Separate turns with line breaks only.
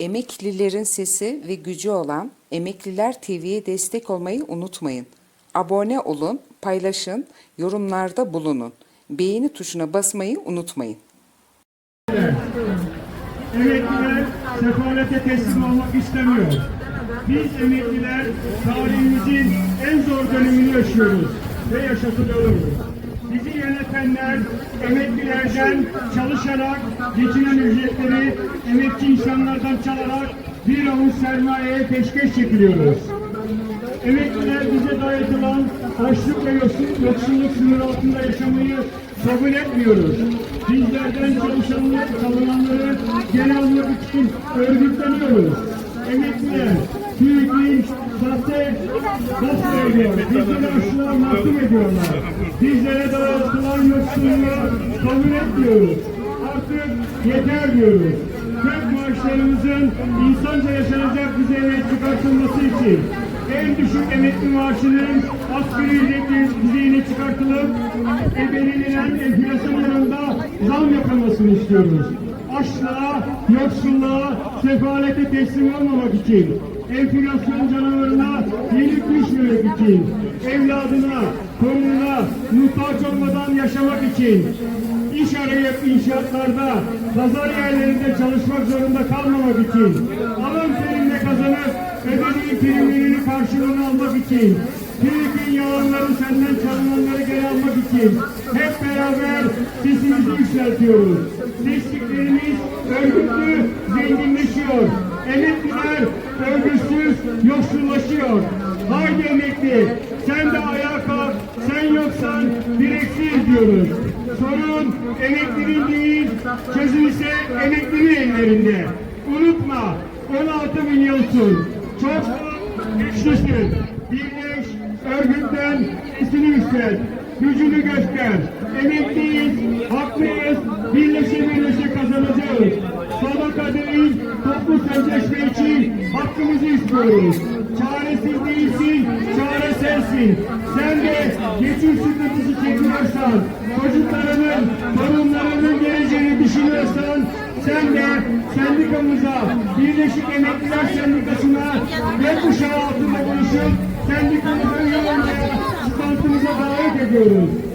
Emeklilerin sesi ve gücü olan Emekliler TV'ye destek olmayı unutmayın. Abone olun, paylaşın, yorumlarda bulunun. Beğeni tuşuna basmayı unutmayın.
Emekliler sefalete teslim olmak istemiyor. Biz emekliler tarihimizin en zor dönemini yaşıyoruz ve yaşatılıyoruz. Bizi yönetenler emeklilerden çalışarak geçinen ücretleri emekçi insanlardan çalarak bir avuç sermayeye peşkeş çekiliyoruz. Emekliler bize dayatılan açlık ve yoksul- yoksulluk sınırı altında yaşamayı kabul etmiyoruz. Bizlerden çalışanları, çalınanları geri almak için örgütleniyoruz. Emekliler, TÜİK'in sahte gasp ediyor. Bizleri açlığa mahkum ediyorlar. Bizlere dayatılan yoksulluğu kabul etmiyoruz. Artık yeter diyoruz. Kök maaşlarımızın insanca yaşanacak düzeye çıkartılması için en düşük emekli maaşının asgari ücret düzeyine çıkartılıp e, belirlenen enflasyon oranında zam yapılmasını istiyoruz. Açlığa, yoksulluğa, sefalete teslim olmamak için, enflasyon canavarına yenik düşmemek için, evladına, torununa muhtaç olmadan yaşamak için, iş arayıp inşaatlarda, pazar yerlerinde çalışmak zorunda kalmamak için, alın terimle kazanıp ebedi primlerini karşılığını almak için, TÜİK'in yalanları senden çalınanları geri almak için hep beraber sesimizi yükseltiyoruz. Seçtiklerimiz örgütlü zenginleşiyor. Emekliler örgütsüz yoksullaşıyor. Haydi emekli, sen de ayağa kalk, sen yoksan direksiz diyoruz. Sorun emeklinin değil, çözüm ise emeklinin ellerinde. Unutma, 16 milyonsun. Çok güçlüsün. Birleş, örgütten sesini yükselt. Gücünü göster. Emekliyiz, haklıyız, birleşe birleşe kazanacağız. Sadaka değil, toplu sözleşme için hakkımızı istiyoruz. Çaresiz değilsin, çare sensin. Sen de geçim sıkıntısı çekiyorsan, çocuklarının, torunlarının geleceğini düşünüyorsan, sen de sendikamıza, Birleşik Emekliler Sendikası'na gökkuşağı altında buluşup sendikamıza üye olmaya standımıza davet ediyoruz.